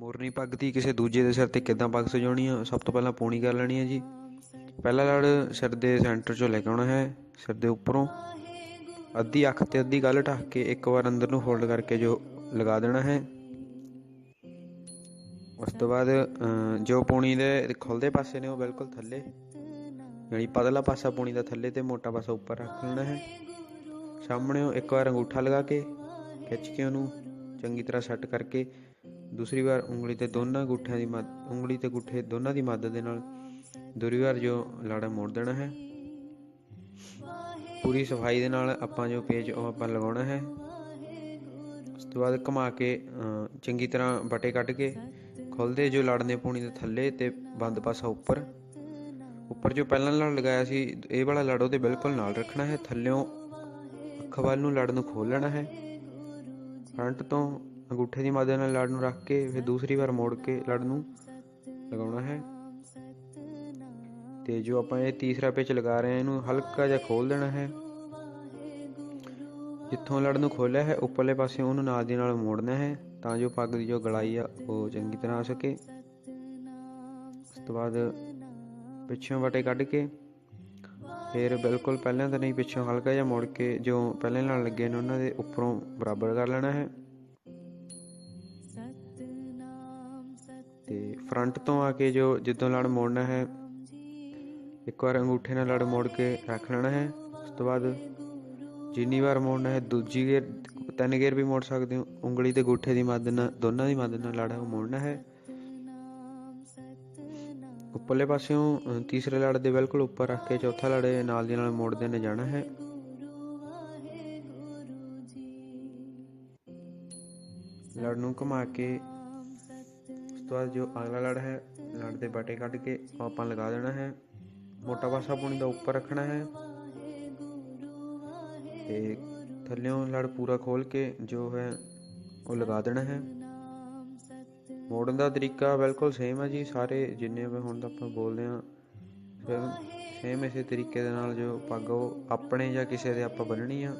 ਮੋਰਨੀ ਪੱਗ ਦੀ ਕਿਸੇ ਦੂਜੇ ਦੇ ਸਿਰ ਤੇ ਕਿੱਦਾਂ ਪੱਗ ਸਜਾਉਣੀ ਆ, ਸਭ ਤੋਂ ਪਹਿਲਾਂ ਪੂਣੀ ਕਰ ਲੈਣੀ ਹੈ ਜੀ। ਪਹਿਲਾ ਲੜ ਸਿਰ ਦੇ ਸੈਂਟਰ ਚੋਂ ਲੈ ਕੇ ਆਉਣਾ ਹੈ, ਸਿਰ ਦੇ ਉੱਪਰੋਂ। ਅੱਧੀ ਅੱਖ ਤੇ ਅੱਧੀ ਗੱਲ ਢੱਕ ਕੇ ਇੱਕ ਵਾਰ ਅੰਦਰ ਨੂੰ ਹੋਲਡ ਕਰਕੇ ਜੋ ਲਗਾ ਦੇਣਾ ਹੈ। ਉਸ ਤੋਂ ਬਾਅਦ ਜੋ ਪੂਣੀ ਦੇ ਖੁੱਲਦੇ ਪਾਸੇ ਨੇ ਉਹ ਬਿਲਕੁਲ ਥੱਲੇ। ਯਾਨੀ ਪਤਲਾ ਪਾਸਾ ਪੂਣੀ ਦਾ ਥੱਲੇ ਤੇ ਮੋਟਾ ਪਾਸਾ ਉੱਪਰ ਰੱਖ ਲੈਣਾ ਹੈ। ਸਾਹਮਣੇ ਇੱਕ ਵਾਰ ਅੰਗੂਠਾ ਲਗਾ ਕੇ ਖਿੱਚ ਕੇ ਉਹਨੂੰ ਚੰਗੀ ਤਰ੍ਹਾਂ ਸੈੱਟ ਕਰਕੇ ਦੂਸਰੀ ਵਾਰ ਉਂਗਲੀ ਤੇ ਦੋਨਾਂ ਗੁੱਠਿਆਂ ਦੀ ਮਦ, ਉਂਗਲੀ ਤੇ ਗੁੱਠੇ ਦੋਨਾਂ ਦੀ ਮਦਦ ਦੇ ਨਾਲ ਦੂਰੀ ਵਾਰ ਜੋ ਲਾੜਾ ਮੋੜ ਦੇਣਾ ਹੈ। ਪੂਰੀ ਸਫ਼ਾਈ ਦੇ ਨਾਲ ਆਪਾਂ ਜੋ ਪੇਜ ਉਹ ਆਪਾਂ ਲਗਾਉਣਾ ਹੈ। ਉਸ ਤੋਂ ਬਾਅਦ ਘੁਮਾ ਕੇ ਚੰਗੀ ਤਰ੍ਹਾਂ ਬਟੇ ਕੱਢ ਕੇ ਖੁੱਲਦੇ ਜੋ ਲੜ ਨੇ ਪੂਣੀ ਦੇ ਥੱਲੇ ਤੇ ਬੰਦ ਪਾਸਾ ਉੱਪਰ। ਉੱਪਰ ਜੋ ਪਹਿਲਾਂ ਲੜ ਲਗਾਇਆ ਸੀ, ਇਹ ਵਾਲਾ ਲੜ ਉਹਦੇ ਬਿਲਕੁਲ ਨਾਲ ਰੱਖਣਾ ਹੈ। ਥੱਲਿਓਂ ਅੱਖ ਵੱਲ ਨੂੰ ਲੜ ਨੂੰ ਖੋਲ ਲੈਣਾ ਹੈ। ਫਰੰਟ ਤੋਂ ਅੰਗੂਠੇ ਦੀ ਮਦਦ ਨਾਲ ਲੜ ਨੂੰ ਰੱਖ ਕੇ ਫਿਰ ਦੂਸਰੀ ਵਾਰ ਮੋੜ ਕੇ ਲੜ ਨੂੰ ਲਗਾਉਣਾ ਹੈ। ਤੇ ਜੋ ਆਪਾਂ ਇਹ ਤੀਸਰਾ ਪੇਚ ਲਗਾ ਰਹੇ ਹਾਂ, ਇਹਨੂੰ ਹਲਕਾ ਜਿਹਾ ਖੋਲ ਦੇਣਾ ਹੈ। ਜਿੱਥੋਂ ਲੜ ਨੂੰ ਖੋਲਿਆ ਹੈ, ਉੱਪਰਲੇ ਪਾਸੇ ਉਹਨੂੰ ਨਾਲ ਦੀ ਨਾਲ ਮੋੜਨਾ ਹੈ, ਤਾਂ ਜੋ ਪੱਗ ਦੀ ਜੋ ਗਲਾਈ ਆ, ਉਹ ਚੰਗੀ ਤਰ੍ਹਾਂ ਆ ਸਕੇ। ਉਸ ਤੋਂ ਬਾਅਦ ਪਿੱਛੋਂ ਵਟੇ ਕੱਢ ਕੇ ਫਿਰ ਬਿਲਕੁਲ ਪਹਿਲਾਂ ਤਾਂ ਨਹੀਂ, ਪਿੱਛੋਂ ਹਲਕਾ ਜਿਹਾ ਮੋੜ ਕੇ ਜੋ ਪਹਿਲੇ ਨਾਲ ਲੱਗੇ ਨੇ ਉਹਨਾਂ ਦੇ ਉੱਪਰੋਂ ਬਰਾਬਰ ਕਰ ਲੈਣਾ ਹੈ। ਫਰੰਟ ਤੋਂ ਆ ਕੇ ਜੋ ਜਿੱਦੋਂ ਲੜ ਮੋੜਨਾ ਹੈ, ਇੱਕ ਵਾਰ ਅੰਗੂਠੇ ਨਾਲ ਲੜ ਮੋੜ ਕੇ ਰੱਖ ਲੈਣਾ ਹੈ। ਉਸ ਤੋਂ ਬਾਅਦ ਜਿੰਨੀ ਵਾਰ ਮੋੜਨਾ ਹੈ, ਦੂਜੀ ਗੇਰ, ਤਿੰਨ ਗੇਰ ਵੀ ਮੋੜ ਸਕਦੇ ਹੋ। ਉਂਗਲੀ ਤੇ ਅੰਗੂਠੇ ਦੀ ਮਦਦ ਨਾਲ, ਦੋਨਾਂ ਦੀ ਮਦਦ ਨਾਲ ਲੜ ਮੋੜਨਾ ਹੈ। ਉੱਪਰਲੇ ਪਾਸਿਓਂ ਤੀਸਰੇ ਲੜ ਦੇ ਬਿਲਕੁਲ ਉੱਪਰ ਰੱਖ ਕੇ ਚੌਥਾ ਲੜੇ ਨਾਲ ਦੀ ਨਾਲ ਮੋੜਦੇ ਨੇ ਜਾਣਾ ਹੈ। ਲੜ ਨੂੰ ਘੁਮਾ ਕੇ ਤੋਂ ਬਾਅਦ ਜੋ ਅਗਲਾ ਲੜ ਹੈ, ਲੜ ਦੇ ਬਾਟੇ ਕੱਢ ਕੇ ਉਹ ਆਪਾਂ ਲਗਾ ਦੇਣਾ ਹੈ। ਮੋਟਾ ਪਾਸਾ ਪੁਣੀ ਦਾ ਉੱਪਰ ਰੱਖਣਾ ਹੈ। ਤੇ ਥੱਲਿਓਂ ਲੜ ਪੂਰਾ ਖੋਲ ਕੇ ਜੋ ਹੈ, ਉਹ ਲਗਾ ਦੇਣਾ ਹੈ। ਮੋੜਨ ਦਾ ਤਰੀਕਾ ਬਿਲਕੁਲ ਸੇਮ ਹੈ ਜੀ, ਸਾਰੇ ਜਿੰਨੇ ਵੀ ਹੁਣ ਤਾਂ ਆਪਾਂ ਬੋਲਦੇ ਹਾਂ ਸੇਮ ਇਸੇ ਤਰੀਕੇ ਦੇ ਨਾਲ ਜੋ ਪੱਗ ਉਹ ਆਪਣੇ ਜਾਂ ਕਿਸੇ ਦੇ ਆਪਾਂ ਬੰਨਣੀ ਆ।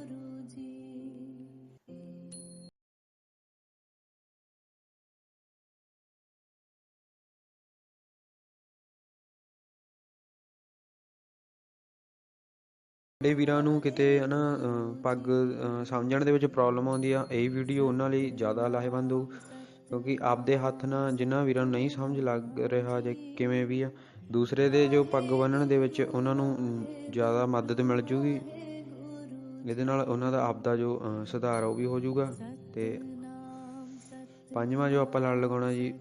ਜਿਹੜੇ ਵੀਰਾਂ ਨੂੰ ਕਿਤੇ ਹਨਾ, ਅਹ, ਪੱਗ ਸਮਝਣ ਦੇ ਵਿੱਚ ਪ੍ਰੋਬਲਮ ਆਉਂਦੀ ਆ, ਇਹ ਵੀਡੀਓ ਉਹਨਾਂ ਲਈ ਜ਼ਿਆਦਾ ਲਾਹੇਵੰਦ ਹੋਊ। ਕਿਉਂਕਿ ਆਪਦੇ ਹੱਥ ਨਾਲ ਜਿਨ੍ਹਾਂ ਵੀਰਾਂ ਨੂੰ ਨਹੀਂ ਸਮਝ ਲੱਗ ਰਿਹਾ ਜੇ ਕਿਵੇਂ ਵੀ ਆ, ਦੂਸਰੇ ਦੇ ਜੋ ਪੱਗ ਬੰਨਣ ਦੇ ਵਿੱਚ ਉਹਨਾਂ ਨੂੰ ਜ਼ਿਆਦਾ ਮਦਦ ਮਿਲ ਜੂਗੀ। ਇਹਦੇ ਨਾਲ ਉਹਨਾਂ ਦਾ ਆਪਦਾ ਜੋ ਸੁਧਾਰ ਉਹ ਵੀ ਹੋ ਜਾਊਗਾ ਤੇ ਪੰਜਵਾਂ ਜੋ ਆਪਾਂ ਲੜ ਲਗਾਉਣਾ ਜੀ,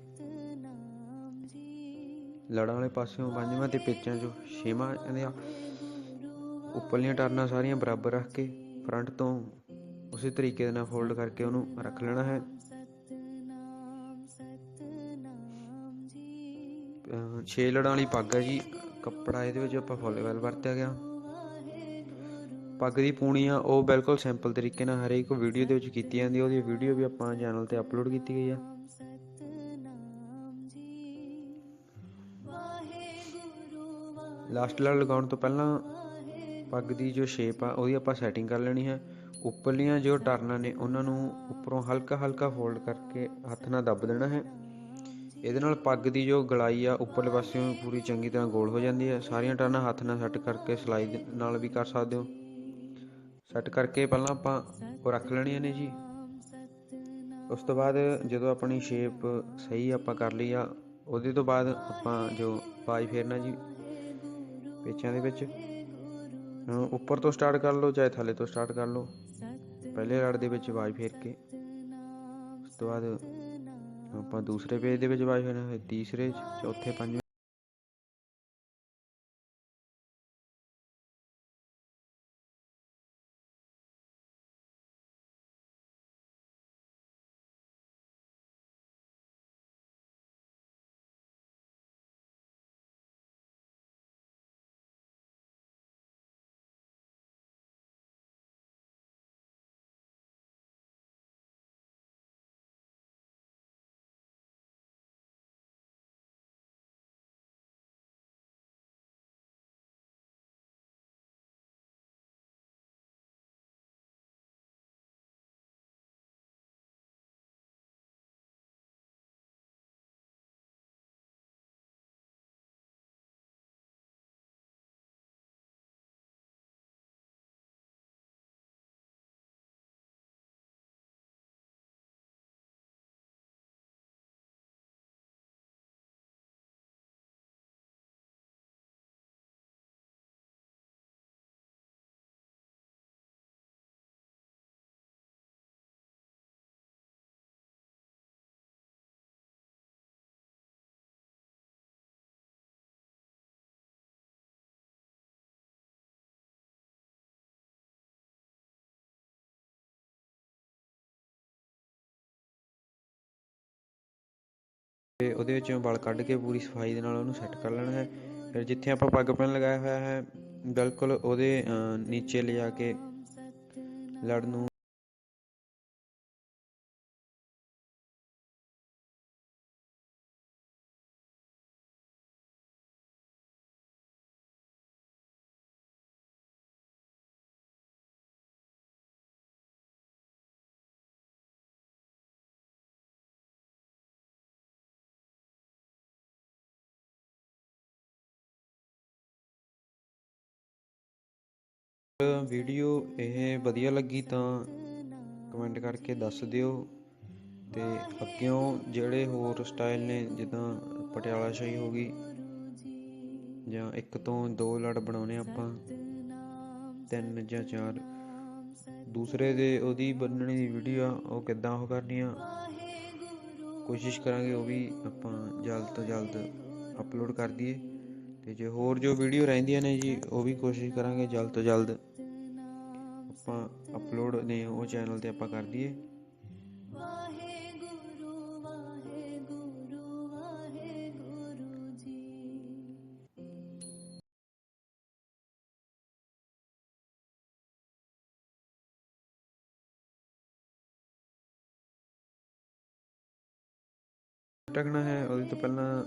ਲੜਾਂ ਵਾਲੇ ਪਾਸਿਓਂ ਪੰਜਵਾਂ ਤੇ ਪਿੱਛਾਂ ਚੋਂ ਛੇਵਾਂ ਕਹਿੰਦੇ ਆ। ਉੱਪਰਲੀਆਂ ਟਰਨਾਂ ਸਾਰੀਆਂ ਬਰਾਬਰ ਰੱਖ ਕੇ ਫਰੰਟ ਤੋਂ ਉਸੇ ਤਰੀਕੇ ਦੇ ਨਾਲ ਫੋਲਡ ਕਰਕੇ ਉਹਨੂੰ ਰੱਖ ਲੈਣਾ ਹੈ। ਛੇ ਲੜਾਂ ਵਾਲੀ ਪੱਗ ਹੈ ਜੀ। ਕੱਪੜਾ ਇਹਦੇ ਵਿੱਚ ਆਪਾਂ ਫੁੱਲ ਵੈਲ ਵਰਤਿਆ ਗਿਆ। ਪੱਗ ਦੀ ਪੂਣੀ ਆ, ਉਹ ਬਿਲਕੁਲ ਸਿੰਪਲ ਤਰੀਕੇ ਨਾਲ ਹਰੇਕ ਵੀਡੀਓ ਦੇ ਵਿੱਚ ਕੀਤੀ ਜਾਂਦੀ ਉਹਦੀ ਵੀਡੀਓ ਵੀ ਆਪਾਂ ਚੈਨਲ ਤੇ ਅਪਲੋਡ ਕੀਤੀ ਗਈ ਆ। ਲਾਸਟ ਲੜ ਲਗਾਉਣ ਤੋਂ ਪਹਿਲਾਂ ਪੱਗ ਦੀ ਜੋ ਸ਼ੇਪ ਆ, ਉਹਦੀ ਆਪਾਂ ਸੈਟਿੰਗ ਕਰ ਲੈਣੀ ਹੈ। ਉੱਪਰਲੀਆਂ ਜੋ ਟਰਨਾਂ ਨੇ, ਉਹਨਾਂ ਨੂੰ ਉੱਪਰੋਂ ਹਲਕਾ ਹਲਕਾ ਫੋਲਡ ਕਰਕੇ ਹੱਥ ਨਾਲ ਦੱਬ ਦੇਣਾ ਹੈ। ਇਹਦੇ ਨਾਲ ਪੱਗ ਦੀ ਜੋ ਗਲਾਈ ਆ, ਉੱਪਰਲੇ ਪਾਸਿਓਂ ਪੂਰੀ ਚੰਗੀ ਤਰ੍ਹਾਂ ਗੋਲ ਹੋ ਜਾਂਦੀ ਹੈ। ਸਾਰੀਆਂ ਟਰਨਾਂ ਹੱਥ ਨਾਲ ਸੈੱਟ ਕਰਕੇ ਸਲਾਈ ਦੇ ਨਾਲ ਵੀ ਕਰ ਸਕਦੇ ਹੋ। ਸੈੱਟ ਕਰਕੇ ਪਹਿਲਾਂ ਆਪਾਂ ਉਹ ਰੱਖ ਲੈਣੀਆਂ ਨੇ ਜੀ। ਉਸ ਤੋਂ ਬਾਅਦ ਜਦੋਂ ਆਪਣੀ ਸ਼ੇਪ ਸਹੀ ਆਪਾਂ ਕਰ ਲਈ ਆ, ਉਹਦੇ ਤੋਂ ਬਾਅਦ ਆਪਾਂ ਜੋ ਬਾਜ ਫੇਰਨਾ ਜੀ, ਪੇਚਾਂ ਦੇ ਵਿੱਚ। ਉੱਪਰ ਤੋਂ ਸਟਾਰਟ ਕਰ ਲਓ, ਚਾਹੇ ਥੱਲੇ ਤੋਂ ਸਟਾਰਟ ਕਰ ਲਓ। ਪਹਿਲੇ ਲੜ ਦੇ ਵਿੱਚ ਆਵਾਜ਼ ਫੇਰ ਕੇ। ਉਸ ਤੋਂ ਬਾਅਦ ਆਪਾਂ ਦੂਸਰੇ ਪੇਜ ਦੇ ਵਿੱਚ ਆਵਾਜ਼ ਫੇਰਨਾ ਫਿਰ ਤੀਸਰੇ, ਚੌਥੇ, ਪੰਜਵੇਂ ਤੇ ਉਹਦੇ ਵਿੱਚੋਂ ਵਲ ਕੱਢ ਕੇ ਪੂਰੀ ਸਫ਼ਾਈ ਦੇ ਨਾਲ ਉਹਨੂੰ ਸੈੱਟ ਕਰ ਲੈਣਾ ਹੈ। ਫਿਰ ਜਿੱਥੇ ਆਪਾਂ ਪੱਗ ਪੈਨ ਲਗਾਇਆ ਹੋਇਆ ਹੈ, ਬਿਲਕੁਲ ਉਹਦੇ ਨੀਚੇ ਲਿਜਾ ਕੇ ਲੜ ਨੂੰ ਵੀਡੀਓ ਇਹ ਵਧੀਆ ਲੱਗੀ ਤਾਂ ਕਮੈਂਟ ਕਰਕੇ ਦੱਸ ਦਿਓ ਤੇ ਅੱਗਿਓਂ ਜਿਹੜੇ ਹੋਰ ਸਟਾਈਲ ਨੇ, ਜਿੱਦਾਂ ਪਟਿਆਲਾ ਸ਼ਾਹੀ ਹੋ ਗਈ ਜਾਂ ਇੱਕ ਤੋਂ ਦੋ ਲੜ ਬਣਾਉਣੇ ਆਪਾਂ, ਤਿੰਨ ਜਾਂ ਚਾਰ। ਦੂਸਰੇ ਦੇ ਉਹਦੀ ਬੰਨਣੀ ਦੀ ਵੀਡੀਓ ਆ, ਉਹ ਕਿੱਦਾਂ ਉਹ ਕਰਨੀ ਆ ਕੋਸ਼ਿਸ਼ ਕਰਾਂਗੇ ਉਹ ਵੀ ਆਪਾਂ ਜਲਦ ਤੋਂ ਜਲਦ ਅਪਲੋਡ ਕਰ ਦਈਏ। ਤੇ ਜੇ ਹੋਰ ਜੋ ਵੀਡੀਓ ਰਹਿੰਦੀਆਂ ਨੇ ਜੀ, ਉਹ ਵੀ ਕੋਸ਼ਿਸ਼ ਕਰਾਂਗੇ ਜਲਦ ਤੋਂ ਜਲਦ ਆਪਾਂ ਅਪਲੋਡ ਨੇ ਉਹ ਚੈਨਲ ਤੇ ਆਪਾਂ ਕਰ ਦਈਏ। ਵਾਹਿਗੁਰੂ ਵਾਹਿਗੁਰੂ ਵਾਹਿਗੁਰੂ ਜੀ। ਟਕਣਾ ਹੈ ਉਹਦੇ ਤੋਂ ਪਹਿਲਾਂ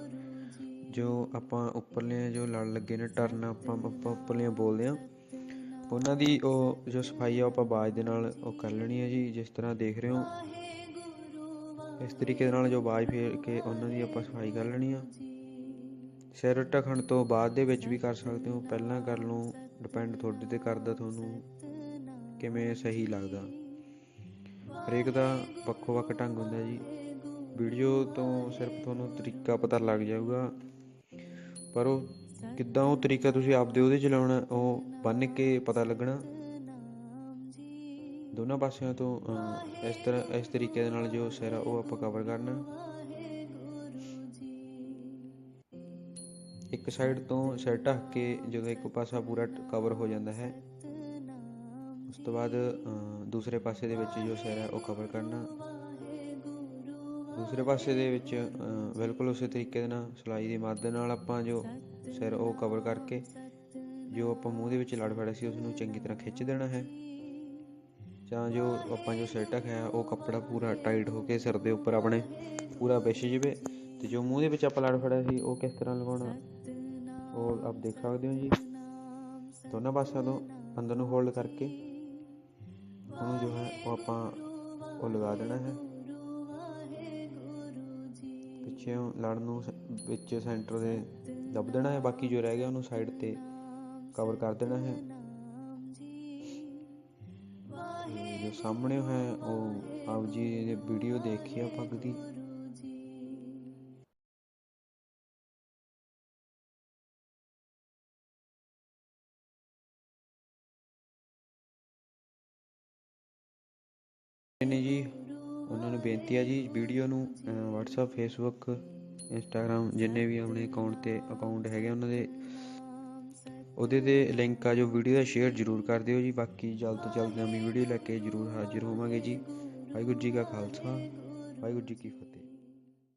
ਜੋ ਆਪਾਂ ਉੱਪਰਲੇ ਜੋ ਲੜ ਲੱਗੇ ਨੇ ਟਰਨ ਆਪਾਂ ਆਪਾਂ ਉੱਪਰਲੀਆਂ ਬੋਲਦੇ ਆ। ਉਹਨਾਂ ਦੀ ਉਹ ਜੋ ਸਫ਼ਾਈ ਆ ਉਹ ਆਪਾਂ ਬਾਜ ਦੇ ਨਾਲ ਉਹ ਕਰ ਲੈਣੀ ਹੈ ਜੀ, ਜਿਸ ਤਰ੍ਹਾਂ ਦੇਖ ਰਹੇ ਹੋ। ਇਸ ਤਰੀਕੇ ਦੇ ਨਾਲ ਜੋ ਬਾਜ ਫੇਰ ਕੇ ਉਹਨਾਂ ਦੀ ਆਪਾਂ ਸਫ਼ਾਈ ਕਰ ਲੈਣੀ ਆ। ਸਿਰ ਢਕਣ ਤੋਂ ਬਾਅਦ ਦੇ ਵਿੱਚ ਵੀ ਕਰ ਸਕਦੇ ਹੋ, ਪਹਿਲਾਂ ਕਰ ਲਓ ਡਿਪੈਂਡ ਤੁਹਾਡੇ ਤੇ ਕਰਦਾ ਤੁਹਾਨੂੰ ਕਿਵੇਂ ਸਹੀ ਲੱਗਦਾ। ਹਰੇਕ ਦਾ ਵੱਖੋ ਵੱਖ ਢੰਗ ਹੁੰਦਾ ਜੀ। ਵੀਡੀਓ ਤੋਂ ਸਿਰਫ ਤੁਹਾਨੂੰ ਤਰੀਕਾ ਪਤਾ ਲੱਗ ਜਾਊਗਾ, ਪਰ ਉਹ ਕਿੱਦਾਂ ਉਹ ਤਰੀਕਾ ਤੁਸੀਂ ਆਪਦੇ ਉਹਦੇ ਚਲਾਉਣਾ ਉਹ ਬੰਨ ਕੇ ਪਤਾ ਲੱਗਣਾ? ਦੋਨਾਂ ਪਾਸਿਆਂ ਤੋਂ ਇਸ ਤਰ੍ਹਾਂ, ਇਸ ਤਰੀਕੇ ਦੇ ਨਾਲ ਜੋ ਸਿਰ ਆ, ਉਹ ਆਪਾਂ ਕਵਰ ਕਰਨਾ। ਇੱਕ ਸਾਈਡ ਤੋਂ ਸਿਰ ਢੱਕ ਕੇ ਜਦੋਂ ਇੱਕ ਪਾਸਾ ਪੂਰਾ ਕਵਰ ਹੋ ਜਾਂਦਾ ਹੈ, ਉਸ ਤੋਂ ਬਾਅਦ ਦੂਸਰੇ ਪਾਸੇ ਦੇ ਵਿੱਚ ਜੋ ਸਿਰ ਹੈ ਉਹ ਕਵਰ ਕਰਨਾ। ਦੂਸਰੇ ਪਾਸੇ ਦੇ ਵਿੱਚ ਬਿਲਕੁਲ ਉਸੇ ਤਰੀਕੇ ਦੇ ਨਾਲ, ਸਲਾਈ ਦੀ ਮਦਦ ਨਾਲ ਆਪਾਂ ਜੋ ਸਿਰ ਉਹ ਕਵਰ ਕਰਕੇ ਜੋ ਆਪਾਂ ਮੂੰਹ ਦੇ ਵਿੱਚ ਲੜ ਫੜਿਆ ਸੀ ਉਸ ਨੂੰ ਚੰਗੀ ਤਰ੍ਹਾਂ ਖਿੱਚ ਦੇਣਾ ਹੈ। ਜਾਂ ਜੋ ਆਪਾਂ ਜੋ ਸਿਰ ਹੈ ਉਹ ਕੱਪੜਾ ਪੂਰਾ ਟਾਈਟ ਹੋ ਕੇ ਸਿਰ ਦੇ ਉੱਪਰ ਆਪਣੇ ਪੂਰਾ ਵਿਛ ਜਾਵੇ। ਤੇ ਜੋ ਮੂੰਹ ਦੇ ਵਿੱਚ ਆਪਾਂ ਲੜ ਫੜਿਆ ਸੀ, ਉਹ ਕਿਸ ਤਰ੍ਹਾਂ ਲਗਾਉਣਾ ਉਹ ਆਪ ਦੇਖ ਸਕਦੇ ਹੋ ਜੀ। ਦੋਨਾਂ ਪਾਸਿਆਂ ਤੋਂ ਅੰਦਰ ਨੂੰ ਹੋਲਡ ਕਰਕੇ ਉਹਨੂੰ ਜੋ ਹੈ, ਉਹ ਆਪਾਂ ਉਹ ਲਗਾ ਦੇਣਾ ਹੈ। ਪਿੱਛੇ ਲੜ ਨੂੰ ਵਿੱਚ ਸੈਂਟਰ ਦੇ ਦੱਬ ਦੇਣਾ ਹੈ ਬਾਕੀ ਜੋ ਰਹਿ ਗਿਆ ਉਹਨੂੰ ਸਾਈਡ ਤੇ ਕਵਰ ਕਰ ਦੇਣਾ ਹੈ। ਜੋ ਸਾਹਮਣੇ ਹੈ ਉਹ ਆਪ ਜੀ ਦੀ ਵੀਡੀਓ ਦੇਖੀ ਆ ਪੱਗ ਦੀ। ਨੇ ਜੀ ਉਹਨਾਂ ਨੂੰ ਬੇਨਤੀ ਹੈ ਜੀ ਵੀਡੀਓ ਨੂੰ ਅਹ, WhatsApp Facebook Instagram, ਜਿੰਨੇ ਵੀ ਆਪਣੇ ਅਕਾਊਂਟ ਤੇ ਅਕਾਊਂਟ ਹੈਗੇ ਉਹਨਾਂ ਦੇ, ਉਹਦੇ ਤੇ ਲਿੰਕ ਆ ਜੋ ਵੀਡੀਓ ਦਾ ਸ਼ੇਅਰ ਜ਼ਰੂਰ ਕਰ ਦਿਓ ਜੀ। ਬਾਕੀ ਜਲਦ ਤੋਂ ਜਲਦ ਨਵੀਂ ਵੀਡੀਓ ਲੈ ਕੇ ਜ਼ਰੂਰ ਹਾਜ਼ਰ ਹੋਵਾਂਗੇ ਜੀ। ਵਾਹਿਗੁਰੂ ਜੀ ਕਾ ਖਾਲਸਾ, ਵਾਹਿਗੁਰੂ ਜੀ ਕੀ ਫਤਿਹ।